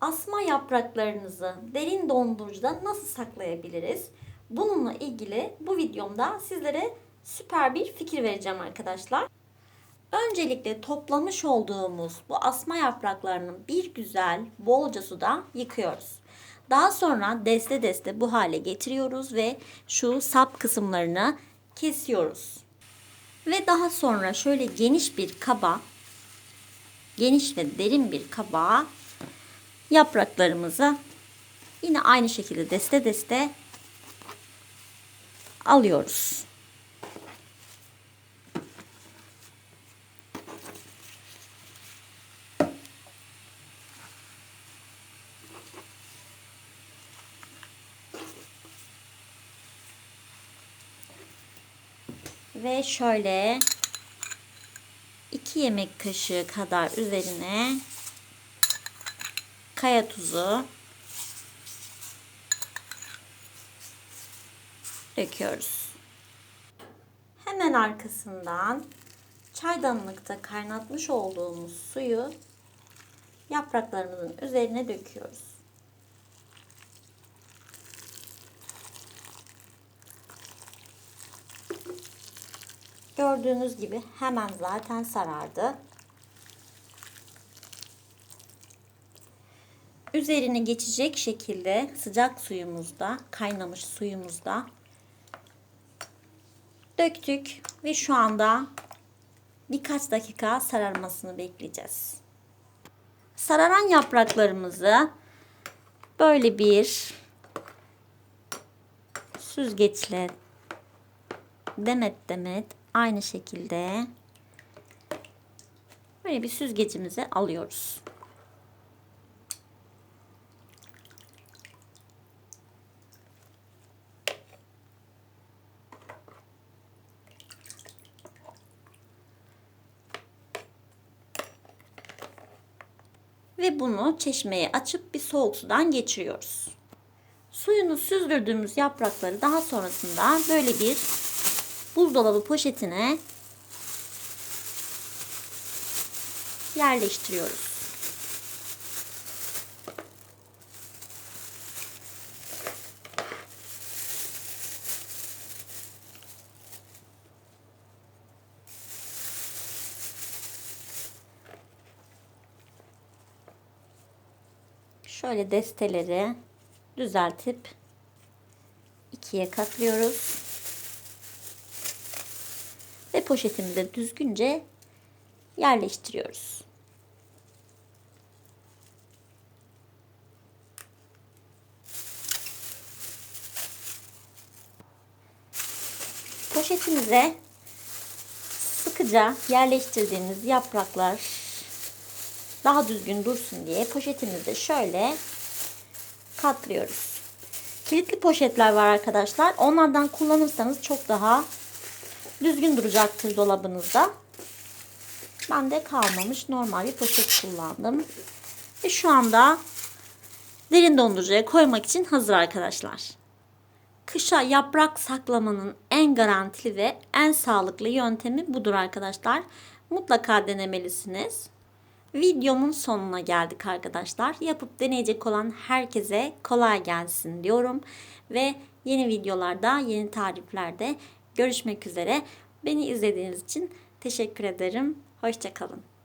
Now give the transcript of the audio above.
Asma yapraklarınızı derin dondurucuda nasıl saklayabiliriz? Bununla ilgili bu videomda sizlere süper bir fikir vereceğim arkadaşlar. Öncelikle toplamış olduğumuz bu asma yapraklarını bir güzel bolca suda yıkıyoruz. Daha sonra deste deste bu hale getiriyoruz ve şu sap kısımlarını kesiyoruz. Ve daha sonra şöyle geniş bir kaba, geniş ve derin bir kaba yapraklarımızı yine aynı şekilde deste deste alıyoruz. Ve şöyle 2 yemek kaşığı kadar üzerine kaya tuzu döküyoruz. Hemen arkasından çaydanlıkta kaynatmış olduğumuz suyu yapraklarımızın üzerine döküyoruz. Gördüğünüz gibi hemen zaten sarardı. Üzerine geçecek şekilde sıcak suyumuzda, kaynamış suyumuzda döktük ve şu anda birkaç dakika sararmasını bekleyeceğiz. Sararan yapraklarımızı böyle bir süzgeçle demet demet aynı şekilde böyle bir süzgecimize alıyoruz. Ve bunu çeşmeye açıp bir soğuk sudan geçiriyoruz. Suyunu süzdürdüğümüz yaprakları daha sonrasında böyle bir buzdolabı poşetine yerleştiriyoruz. Şöyle desteleri düzeltip ikiye katlıyoruz. Ve poşetimize düzgünce yerleştiriyoruz. Poşetimize sıkıca yerleştirdiğimiz yapraklar daha düzgün dursun diye poşetimizi şöyle katlıyoruz. Kilitli poşetler var arkadaşlar. Onlardan kullanırsanız çok daha düzgün duracaktır dolabınızda. Ben de kalmamış normal bir poşet kullandım. Ve şu anda derin dondurucuya koymak için hazır arkadaşlar. Kışa yaprak saklamanın en garantili ve en sağlıklı yöntemi budur arkadaşlar. Mutlaka denemelisiniz. Videomun sonuna geldik arkadaşlar. Yapıp deneyecek olan herkese kolay gelsin diyorum. Ve yeni videolarda, yeni tariflerde görüşmek üzere. Beni izlediğiniz için teşekkür ederim. Hoşçakalın.